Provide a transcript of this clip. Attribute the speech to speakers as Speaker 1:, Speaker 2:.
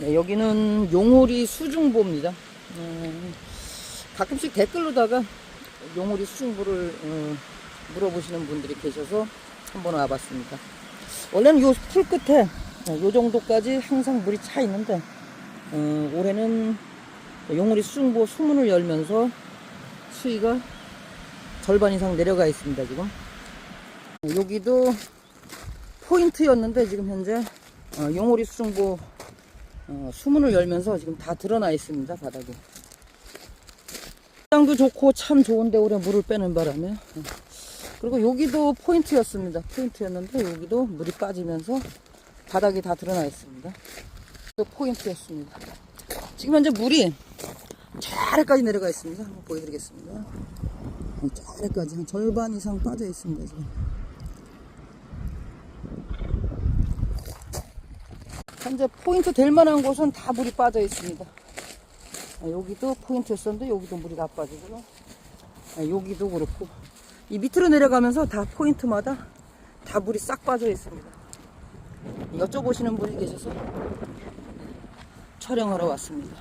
Speaker 1: 네, 여기는 용오리 수중보입니다. 음, 가끔씩 댓글로다가 용오리 수중보를 어, 물어보시는 분들이 계셔서 한번 와봤습니다. 원래는 요 풀 끝에 어, 요 정도까지 항상 물이 차 있는데 어, 올해는 용오리 수중보 수문을 열면서 수위가 절반 이상 내려가 있습니다 지금 여기도 포인트였는데 지금 현재 어, 용오리 수중보 어, 수문을 열면서 지금 다 드러나 있습니다 바닥에. 장도 좋고 참 좋은데 올해 물을 빼는 바람에. 어. 그리고 여기도 포인트였습니다. 포인트였는데 여기도 물이 빠지면서 바닥이 다 드러나 있습니다. 또 포인트였습니다. 지금 현재 물이 저 아래까지 내려가 있습니다. 한번 보여드리겠습니다. 저 아래까지 한 절반 이상 빠져 있습니다 지금 현재 포인트 될 만한 곳은 다 물이 빠져 있습니다. 아, 여기도 포인트였었는데 여기도 물이 다 빠지고요. 아, 여기도 그렇고 이 밑으로 내려가면서 다 포인트마다 다 물이 싹 빠져 있습니다. 여쭤보시는 분이 계셔서 촬영하러 왔습니다.